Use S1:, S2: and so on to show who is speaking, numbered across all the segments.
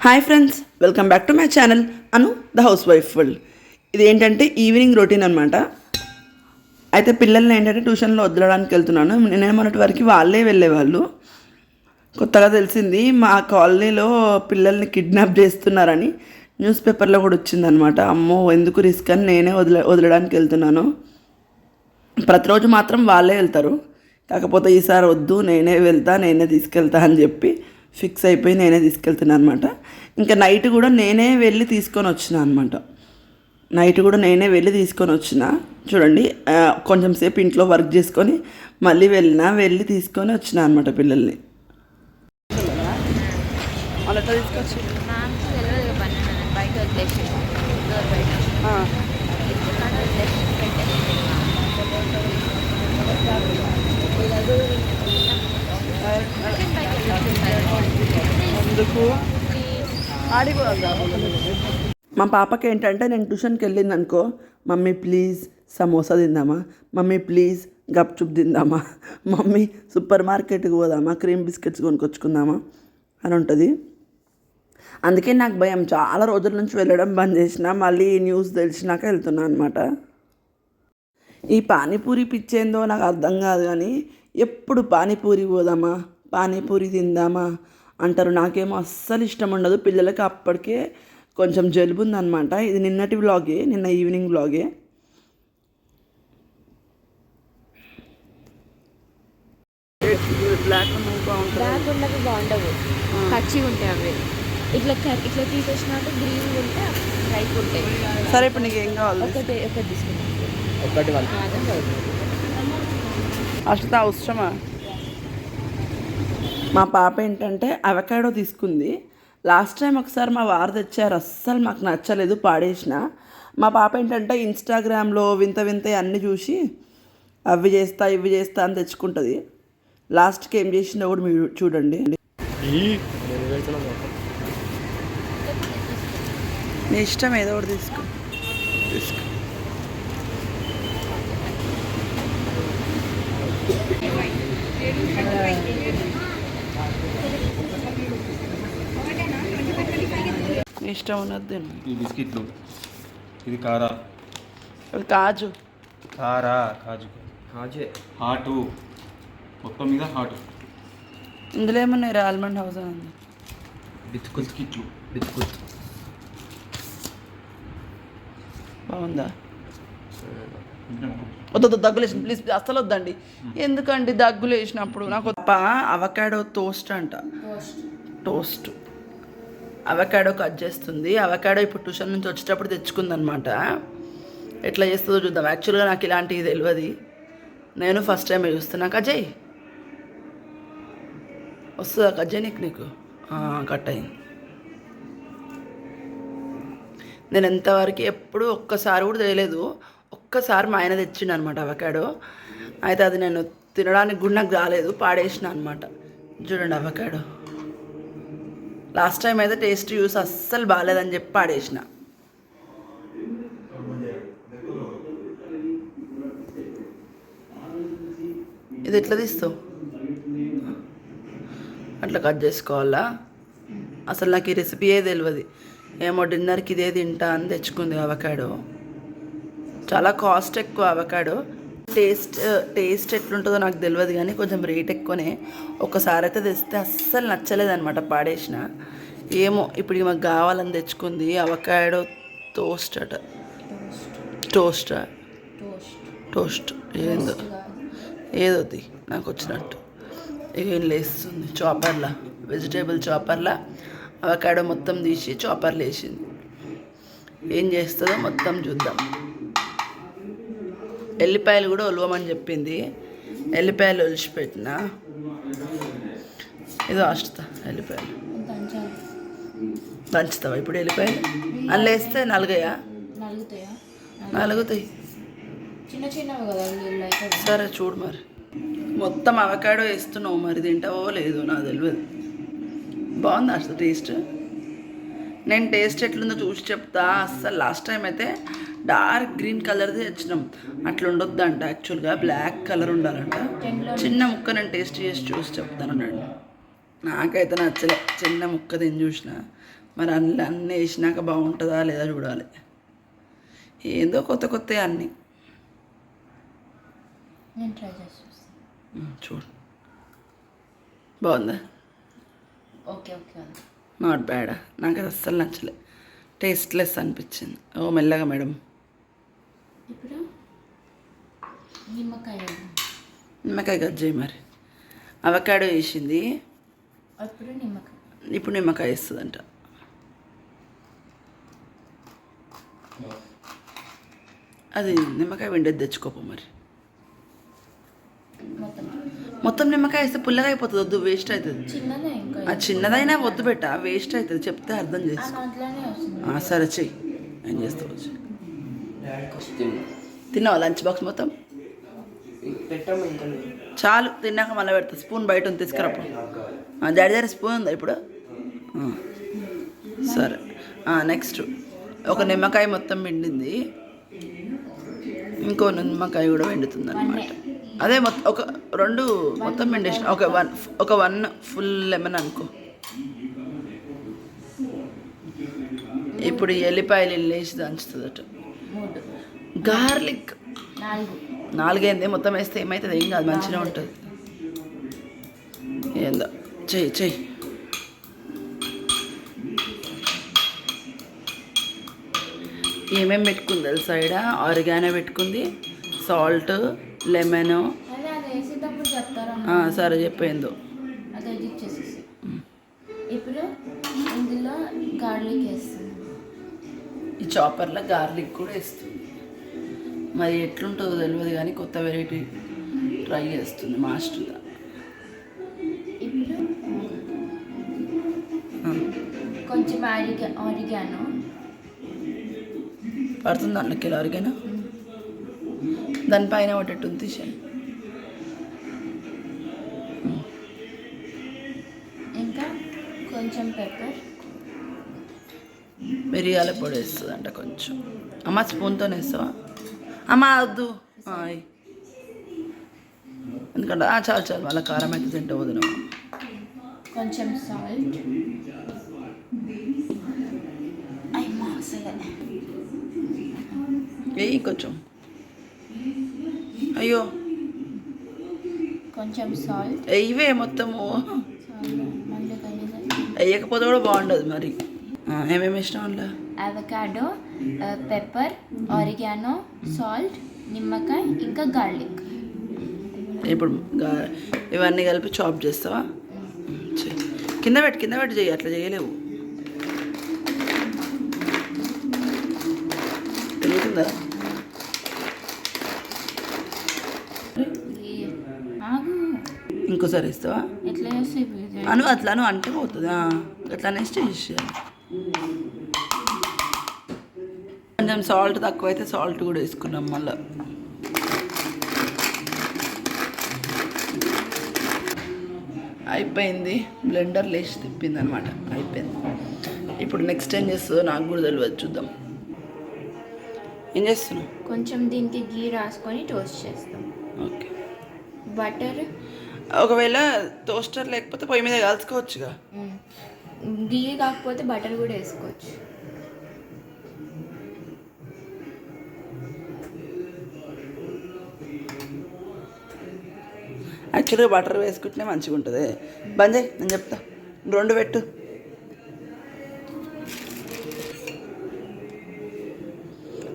S1: Hi friends welcome back to my channel Anu the house wife world ఇది ఏంటంటే evening routine అనమాట అయితే పిల్లల్ని ఏంటంటే ట్యూషన్లో వదలడానికి వెళ్తున్నాను. నేను మొన్నటి వరకు వాళ్ళే వెళ్ళేవాళ్ళు. కొత్తగా తెలిసింది మా కాలనీలో పిల్లల్ని కిడ్నాప్ చేస్తున్నారని న్యూస్ పేపర్లో కూడా వచ్చిందనమాట అమ్మో ఎందుకు రిస్క్ అని నేనే వదిల వదలడానికి వెళ్తున్నాను. ప్రతిరోజు మాత్రం వాళ్ళే వెళ్తారు. కాకపోతే ఈసారి వద్దు నేనే వెళ్తా నేనే తీసుకెళ్తా అని చెప్పి ఫిక్స్ అయిపోయి నేనే తీసుకెళ్తున్నాను అనమాట ఇంకా నైట్ కూడా నేనే వెళ్ళి తీసుకొని వచ్చిన అనమాట నైట్ కూడా నేనే వెళ్ళి తీసుకొని వచ్చిన. చూడండి కొంచెం సేపు ఇంట్లో వర్క్ చేసుకొని మళ్ళీ వెళ్ళిన వెళ్ళి తీసుకొని వచ్చిన అనమాట పిల్లల్ని. తీసుకొచ్చి
S2: నాకు తెలియదు పని బయట వదిలేసి డోర్ బయట ఇక్కడ వదిలేసి పెట్టేసి
S1: అందుకు మా పాపకి ఏంటంటే నేను ట్యూషన్కి వెళ్ళింది అనుకో మమ్మీ ప్లీజ్ సమోసా తిందామా? మమ్మీ ప్లీజ్ గప్చుప్ తిందామా? మమ్మీ సూపర్ మార్కెట్కి పోదామా? క్రీమ్ బిస్కెట్స్ కొనుక్కొచ్చుకుందామా? అని ఉంటుంది. అందుకే నాకు భయం. చాలా రోజుల నుంచి వెళ్ళడం బంద్ చేసిన మళ్ళీ న్యూస్ తెలిసినాక వెళ్తున్నా అనమాట ఈ పానీపూరి పిచ్చేందో నాకు అర్థం కాదు కానీ ఎప్పుడు పానీపూరి పోదామా? పానీపూరి తిందామా? అంటారు. నాకేమో అస్సలు ఇష్టం ఉండదు. పిల్లలకి అప్పటికే కొంచెం జలుబు ఉందన్నమాట. ఇది నిన్నటి వ్లాగే నిన్న ఈవినింగ్ వ్లాగే. బ్లాక్
S2: బ్లాక్ ఉన్నవి బాగుండవు. పచ్చిగా ఉంటాయి అవి. ఇట్లా గ్రీన్ ఉంటే రైట్ ఉంటాయి.
S1: సరే ఇప్పుడు నీకు ఏం కావాలి?
S2: ఒకటి ఒకటి తీసుకుంటాం
S3: ఒకటి వాళ్ళు
S1: అష్ట అవసరమా? మా పాప ఏంటంటే అవకాడో తీసుకుంది. లాస్ట్ టైం ఒకసారి మా వారు తెచ్చారు అస్సలు మాకు నచ్చలేదు పాడేసిన. మా పాప ఏంటంటే ఇన్స్టాగ్రామ్లో వింత వింత అన్నీ చూసి అవి చేస్తా ఇవి చేస్తా అని తెచ్చుకుంటుంది. లాస్ట్కి ఏం చేసిందో కూడా మీరు చూడండి. నీ ఇష్టం ఏదో ఒకటి తీసుకో. తీసుకో. ఇష్టం ఉన్నది తిను.
S3: ఈ బిస్కెట్లు ఇది కారా.
S1: అవి కాజు.
S3: కారా కాజు. కాజే. హాటు. మొత్తం మీద హాటు.
S1: ఇందులో ఏమన్నాయి ఆల్మండ్ హౌస్ అని ఉంది.
S3: బిస్కుట్ బిస్కెట్లు. బిస్కుట్
S1: బాగుందా? వద్దు దగ్గులు వేసిన. ప్లీజ్ అస్సలు వద్దండి. ఎందుకండి దగ్గులు వేసినప్పుడు? నాకు అవకాడో టోస్ట్ అంట. టోస్ట్ అవకాడో కట్ చేస్తుంది. అవకాడో ఇప్పుడు ట్యూషన్ నుంచి వచ్చేటప్పుడు తెచ్చుకుందనమాట. ఎట్లా చేస్తుందో చూద్దాం. యాక్చువల్గా నాకు ఇలాంటివి తెలియదు నేను ఫస్ట్ టైం చూస్తున్నా. కజయ్. వస్తుందా కజయ్ నీకు? నీకు? కట్ అయింది. నేను ఎంతవరకు ఎప్పుడు ఒక్కసారి కూడా తెలియలేదు. ఒక్కసారి మా ఆయన తెచ్చిండు అనమాట అవకాడో. అయితే అది నేను తినడానికి కూడా నాకు రాలేదు. పాడేసిన అనమాట. చూడండి అవకాడో. లాస్ట్ టైం అయితే టేస్ట్ చూసి అస్సలు బాగాలేదని చెప్పి పాడేసిన. ఇది ఎట్లా తీస్తావు? అట్లా కట్ చేసుకోవాలా? అసలు నాకు ఈ రెసిపీయే తెలియదు ఏమో డిన్నర్కి ఇదే తింటా అని తెచ్చుకుంది అవకాడో. చాలా కాస్ట్ ఎక్కువ అవకాడో. టేస్ట్ టేస్ట్ ఎట్లుంటుందో నాకు తెలియదు కానీ కొంచెం రేట్ ఎక్కువనే. ఒకసారి అయితే తెస్తే అస్సలు నచ్చలేదన్నమాట పాడేసిన. ఏమో ఇప్పుడు మాకు కావాలని తెచ్చుకుంది అవకాడో టోస్ట్ అట. టోస్ట్ టోస్ట్ ఏందో? ఏదోది నాకు వచ్చినట్టు. ఏం లేస్తుంది చాపర్లా వెజిటేబుల్ చాపర్లా అవకాడో మొత్తం తీసి చాపర్లు వేసింది. ఏం చేస్తుందో మొత్తం చూద్దాం. ఎల్లిపాయలు కూడా ఒలవమని చెప్పింది. ఎల్లిపాయలు ఒలిచిపెట్టిన. ఇదో అష్ట ఎల్లిపాయలు. దంచుతావా ఇప్పుడు ఎల్లిపాయలు? అందులో వేస్తే నలుగయా?
S2: నలుగుతాయా.
S1: నలుగుతాయి
S2: చిన్న చిన్నవి కదా వీళ్ళు అయితే.
S1: సరే చూడు మరి. మొత్తం అవకాడో వేస్తున్నావు మరి తింటావో లేదో నాకు తెలియదు. బాగుంది అసలు టేస్ట్? నేను టేస్ట్ ఎట్లుందో చూసి చెప్తా. అస్సలు లాస్ట్ టైం అయితే డార్క్ గ్రీన్ కలర్ది తెచ్చినాం. అట్లా ఉండొద్దంట యాక్చువల్గా బ్లాక్ కలర్ ఉండాలంట. చిన్న ముక్క నేను టేస్ట్ చేసి చూసి చెప్తాను అన్నాడు నాకైతే నచ్చలే చిన్న ముక్క తిని చూసిన. మరి అన్ని అన్నీ వేసినాక బాగుంటుందా లేదా చూడాలి. ఏందో కొత్త కొత్త అన్నీ.
S2: నేను ట్రై చేసి చూస్తాను
S1: ఉమ్, చూడు. బాగుందా?
S2: Okay
S1: not bad. నాకు అది అస్సలు నచ్చలే. టేస్ట్లెస్ అనిపించింది. ఓ మెల్లగా మేడం.
S2: ఇప్పుడు నిమ్మకాయ
S1: నిమ్మకాయ గజ్జాయి మరి. అవకాడో వేసింది.
S2: అప్పుడు నిమ్మకాయ.
S1: ఇప్పుడు నిమ్మకాయ అది నిమ్మకాయ వెండేది తెచ్చుకోపో మరి.
S2: మొత్తం.
S1: నిమ్మకాయ వేస్తే పుల్లగా అయిపోతుంది వద్దు వేస్ట్ అవుతుంది. ఆ చిన్నదైనా వద్దు పెట్ట వేస్ట్ అవుతుంది చెప్తే అర్థం చేసుకో. సరే చెయ్యి. ఏం చేస్తావు చెయ్యి. తిన్నావా? లంచ్ బాక్స్ మొత్తం? చాలు తిన్నాక మళ్ళీ పెడతా. స్పూన్ బయట ఉంది తీసుకురాపు డాడీ దగ్గర స్పూన్ ఉందా ఇప్పుడు? సరే. నెక్స్ట్ ఒక నిమ్మకాయ మొత్తం పిండింది. ఇంకో నిమ్మకాయ కూడా పిండుతుంది అనమాట అదే మొత్తం ఒక రెండు మొత్తం పిండేసిన. ఒక వన్ ఒక వన్ ఫుల్ లెమన్ అనుకో. ఇప్పుడు ఎల్లిపాయలు వెళ్ళేసి దంచుతుందట.
S2: మూడు
S1: గార్లిక్.
S2: నాలుగు.
S1: నాలుగైంది మొత్తం వేస్తే ఏమవుతుంది ఏం కాదు మంచిగా ఉంటుంది. ఏందో చెయ్యి చెయ్యి. ఏమేమి పెట్టుకుంది తెలుసా ఈడ? ఆరిగానో పెట్టుకుంది. Salt lemon. సరే చెప్పేందో
S2: ఇప్పుడు ఇందులో గార్లిక్ వేస్తుంది
S1: ఈ చాపర్లో గార్లిక్ కూడా వేస్తుంది. మరి ఎట్లుంటుందో తెలియదు కానీ కొత్త వెరైటీ ట్రై చేస్తుంది మాస్టర్గా
S2: కొంచెం ఆరిగాను.
S1: పడుతుంది అందులోకి అరిగానా దానిపైన ఒకటి తీసాను
S2: ఇంకా కొంచెం పెప్పర్
S1: మిరియాల పొడి వేస్తుంది అంట కొంచెం. అమ్మ స్పూన్తో వేస్తావా? అమ్మ వద్దు. ఎందుకంటే ఆ, చాలు చాలు వాళ్ళ కారం అయితే తింటే వదిన.
S2: కొంచెం సాల్ట్
S1: వేయి కొంచెం. అయ్యో.
S2: కొంచెం సాల్ట్
S1: వెయ్యివే మొత్తము. వేయకపోతే కూడా బాగుండదు మరి. ఏమేమి ఇష్టం అందులో?
S2: అవకాడో పెప్పర్ ఆరిగానో సాల్ట్ నిమ్మకాయ ఇంకా గార్లిక్
S1: ఇప్పుడు ఇవన్నీ కలిపి చాప్ చేస్తావా. కింద పెట్టి కింద పెట్టి చెయ్యి అట్లా చేయలేవు తెలుగుతుందా ఇంకోసారి ఇస్తావా? అను అట్లాను అంటే పోతుంది? అట్లానే చేసేయాలి కొంచెం సాల్ట్ తక్కువ అయితే సాల్ట్ కూడా వేసుకున్నాం మళ్ళీ. అయిపోయింది. బ్లెండర్ లేచి తిప్పింది అనమాట అయిపోయింది. ఇప్పుడు నెక్స్ట్ ఏం చేస్తుందో నాకు కూడా తెలియదు చూద్దాం. ఏం చేస్తున్నావు?
S2: కొంచెం దీనికి గీ రాసుకొని టోస్ట్ చేస్తాం.
S1: ఓకే.
S2: బటర్
S1: ఒకవేళ టోస్టర్ లేకపోతే పొయ్యి మీద కాల్చుకోవచ్చుగా.
S2: గీ కాకపోతే బటర్ కూడా వేసుకోవచ్చు.
S1: యాక్చువల్గా బటర్ వేసుకుంటేనే మంచిగా ఉంటుంది. బంద్ నేను చెప్తా. రెండు పెట్టు.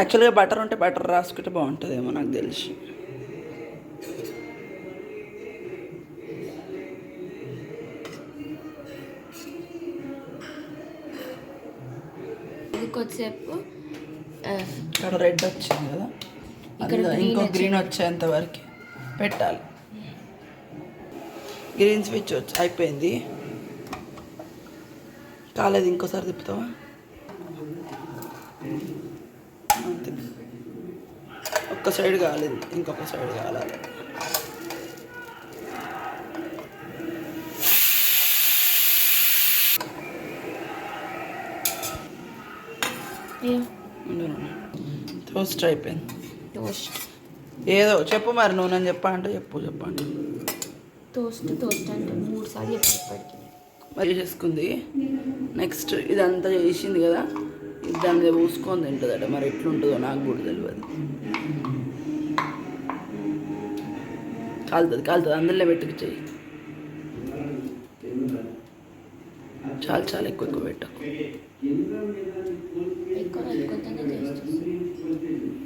S1: యాక్చువల్గా బటర్ ఉంటే బటర్ రాసుకుంటే బాగుంటుందేమో నాకు తెలిసి.
S2: కొద్దిసేపు
S1: ఇక్కడ రెడ్ వచ్చింది కదా?
S2: ఇక్కడ
S1: ఇంకో. గ్రీన్ వచ్చేంత వరకు పెట్టాలి. గ్రీన్ స్విచ్ వచ్చి అయిపోయింది. కాలేదు ఇంకోసారి తిప్పుతావా? ఒక్క సైడ్ కాలేదు ఇంకొక సైడ్ కాలాలి
S2: ఏ,
S1: టోస్ట్ అయిపోయింది.
S2: టోస్ట్
S1: ఏదో చెప్పు మరి నువ్వు నేను చెప్పా అంటే చెప్పు చెప్పండి
S2: టోస్ట్ టోస్ట్ అంటే మూడు సార్లు
S1: మరి చేసుకుంది. నెక్స్ట్ ఇదంతా చేసింది కదా ఇది దాని పూసుకొని తింటుందట. మరి ఎట్లుంటుందో నాకు కూడా తెలియదు. కాలుతుంది కాలుతుంది. అందులో పెట్టుకు చెయ్యి. చాలా చాలా. ఎక్కువ ఎక్కువ పెట్టకు
S2: ఎక్కువ పెట్టుకుంటేనే టేస్ట్ వస్తుంది.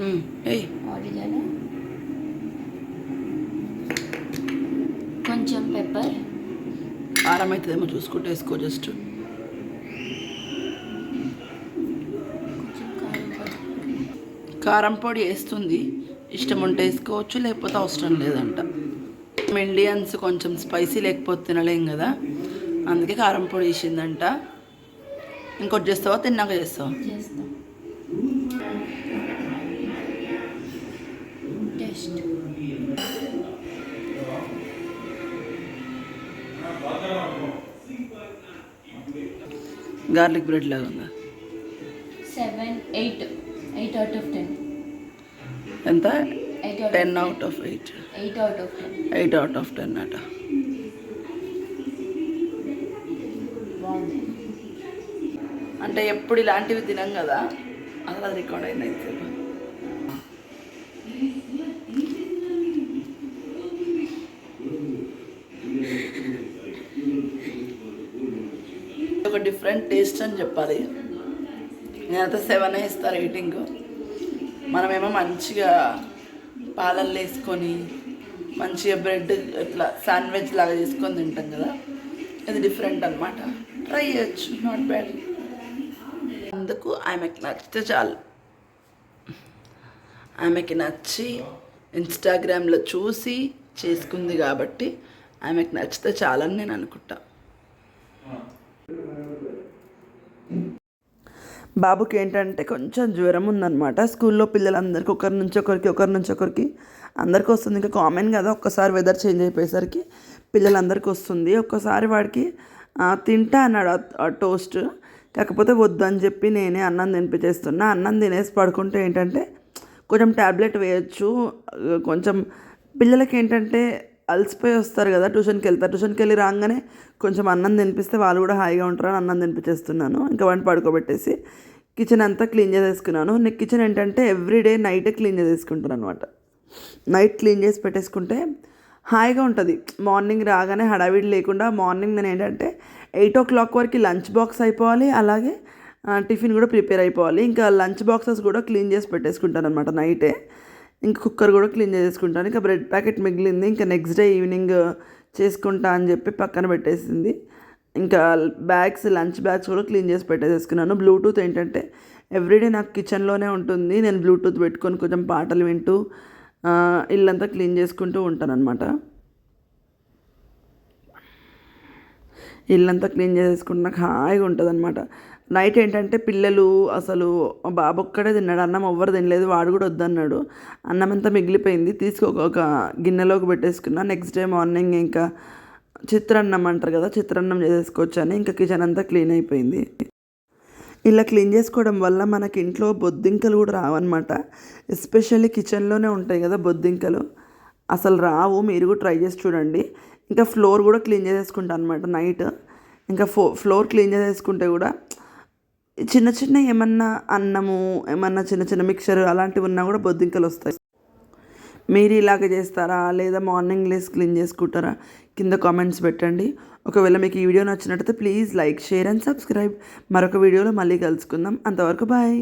S2: ఆడియోలో కొంచెం పెప్పర్.
S1: కారం అవుతుందేమో చూసుకుంటే వేసుకో జస్ట్.
S2: కారం పొడి.
S1: వేస్తుంది. ఇష్టం ఉంటే వేసుకోవచ్చు లేకపోతే అవసరం లేదంట. ఇండియన్స్ కొంచెం స్పైసీ లేకపోతే తినలేం కదా. అందుకే కారం పొడి వేసిందంట. ఇంకోటి చేస్తావా? తిన్నాక చేస్తావా? గార్లిక్ బ్రెడ్ లాగా ఉందా
S2: seven eight. Eight out of ten.
S1: ఎంత? Ten out of eight.
S2: Eight out of ten.
S1: Eight out of ten అట. అంటే ఎప్పుడు ఇలాంటివి తినం కదా అసలు అది రికార్డ్ అయింది అయితే ఒక డిఫరెంట్ టేస్ట్ అని చెప్పాలి. నేనైతే సెవెన్ ఇస్తా రేటింగ్ మనమేమో మంచిగా పాలల్లో వేసుకొని మంచిగా బ్రెడ్ ఇట్లా శాండ్విచ్ లాగా చేసుకొని తింటాం కదా. ఇది డిఫరెంట్ అనమాట ట్రై చేయొచ్చు నాట్ బ్యాడ్ అందుకు ఆమెకి నచ్చితే చాలు. ఆమెకి నచ్చి ఇన్స్టాగ్రామ్లో చూసి చేసుకుంది కాబట్టి ఆమెకి నచ్చితే చాలని నేను అనుకుంటా. బాబుకి ఏంటంటే కొంచెం జ్వరం ఉందన్నమాట. స్కూల్లో పిల్లలందరికీ ఒకరి నుంచి ఒకరికి ఒకరి నుంచి ఒకరికి అందరికీ వస్తుంది. ఇంకా కామన్ కదా ఒక్కసారి వెదర్ చేంజ్ అయిపోయేసరికి పిల్లలందరికీ వస్తుంది. ఒక్కసారి వాడికి తింటా అన్నాడు ఆ- టోస్ట్ కాకపోతే వద్దు అని చెప్పి నేనే అన్నం తినిపించేస్తున్నా. అన్నం తినేసి పడుకుంటే ఏంటంటే కొంచెం ట్యాబ్లెట్ వేయచ్చు. కొంచెం పిల్లలకి ఏంటంటే అలసిపోయి వస్తారు కదా ట్యూషన్కి వెళ్తారు ట్యూషన్కి వెళ్ళి రాగానే కొంచెం అన్నం తినిపిస్తే వాళ్ళు కూడా హాయిగా ఉంటారని అన్నం తినిపించేస్తున్నాను. ఇంకా వాడిని పడుకోబెట్టేసి కిచెన్ అంతా క్లీన్ చేసేసుకున్నాను. నేను కిచెన్ ఏంటంటే ఎవ్రీడే నైటే క్లీన్ చేసేసుకుంటాను అనమాట నైట్ క్లీన్ చేసి పెట్టేసుకుంటే హాయిగా ఉంటుంది. మార్నింగ్ రాగానే హడావిడి లేకుండా మార్నింగ్ నేను ఏంటంటే ఎయిట్ ఓ క్లాక్ వరకు లంచ్ బాక్స్ అయిపోవాలి. అలాగే టిఫిన్ కూడా ప్రిపేర్ అయిపోవాలి. ఇంకా లంచ్ బాక్సెస్ కూడా క్లీన్ చేసి పెట్టేసుకుంటాను అనమాట నైటే. ఇంకా కుక్కర్ కూడా క్లీన్ చేసుకుంటాను ఇంకా బ్రెడ్ ప్యాకెట్ మిగిలింది. ఇంకా నెక్స్ట్ డే ఈవినింగ్ చేసుకుంటా అని చెప్పి పక్కన పెట్టేసింది. ఇంకా బ్యాగ్స్ లంచ్ బ్యాగ్స్ కూడా క్లీన్ చేసి పెట్టేసేసుకున్నాను. బ్లూటూత్ ఏంటంటే ఎవ్రీడే నాకు కిచెన్లోనే ఉంటుంది. నేను బ్లూటూత్ పెట్టుకొని కొంచెం పాటలు వింటూ ఇల్లంతా క్లీన్ చేసుకుంటూ ఉంటాను అనమాట ఇల్లంతా క్లీన్ చేసేసుకుంటే నాకు హాయిగా ఉంటుంది అనమాట నైట్ ఏంటంటే పిల్లలు అసలు బాబు ఒక్కడే తిన్నాడు అన్నం ఎవ్వరు తినలేదు వాడు కూడా వద్దన్నాడు. అన్నం అంతా మిగిలిపోయింది. తీసుకొక ఒక గిన్నెలోకి పెట్టేసుకున్నా. నెక్స్ట్ డే మార్నింగ్ ఇంకా చిత్రాన్నం అంటారు కదా చిత్రాన్నం చేసేసుకోవచ్చని ఇంకా కిచెన్ అంతా క్లీన్ అయిపోయింది. ఇలా క్లీన్ చేసుకోవడం వల్ల మనకి ఇంట్లో బొద్దింకలు కూడా రావన్నమాట. ఎస్పెషల్లీ కిచెన్లోనే ఉంటాయి కదా బొద్దింకలు. అసలు రావు మీరు కూడా ట్రై చేసి చూడండి. ఇంకా ఫ్లోర్ కూడా క్లీన్ చేసేసుకుంటాను అనమాట నైట్ ఇంకా ఫో ఫ్లోర్ క్లీన్ చేసేసుకుంటే కూడా చిన్న చిన్న ఏమన్నా అన్నము ఏమన్నా చిన్న చిన్న మిక్చర్ అలాంటివి ఉన్నా కూడా బొద్దింకలు వస్తాయి. మీరు ఇలాగ చేస్తారా? లేదా మార్నింగ్ లేసి క్లీన్ చేసుకుంటారా? కింద కామెంట్స్ పెట్టండి. ఒకవేళ మీకు ఈ వీడియో నచ్చినట్లయితే please like share and subscribe మరొక వీడియోలో మళ్ళీ కలుసుకుందాం. అంతవరకు బాయ్